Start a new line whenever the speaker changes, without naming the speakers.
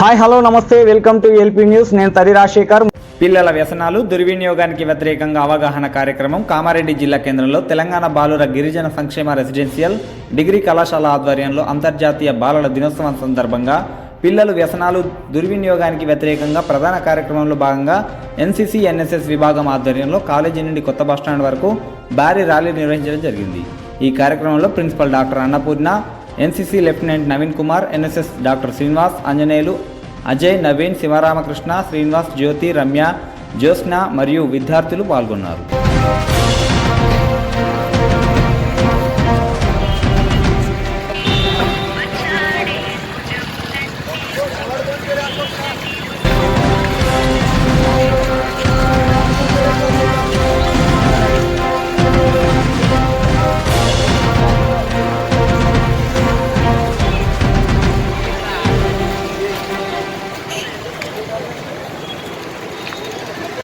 Hi hello నమస్తే welcome to LP news. నేను తరి రాజశేఖర్.
పిల్లల వ్యసనాలు దుర్వినియోగానికి వ్యతిరేకంగా అవగాహన కార్యక్రమం కామారెడ్డి జిల్లా కేంద్రంలో తెలంగాణ బాలుర గిరిజన సంక్షేమ రెసిడెన్షియల్ డిగ్రీ కళాశాల ఆధ్వర్యంలో అంతర్జాతీయ బాలల దినోత్సవం సందర్భంగా పిల్లలు వ్యసనాలు దుర్వినియోగానికి వ్యతిరేకంగా ప్రధాన కార్యక్రమంలో భాగంగా ఎన్సీసీ ఎన్ఎస్ఎస్ విభాగం ఆధ్వర్యంలో కాలేజీ నుండి కొత్త బస్టాండ్ వరకు భారీ ర్యాలీ నిర్వహించడం జరిగింది. ఈ కార్యక్రమంలో principal doctor Annapurna NCC lieutenant Naveen Kumar NSS doctor Srinivas Anjaneyulu Ajay Naveen Sivaramakrishna Srinivas Jyothi Ramya Jyotsna మరియు విద్యార్థులు పాల్గొన్నారు.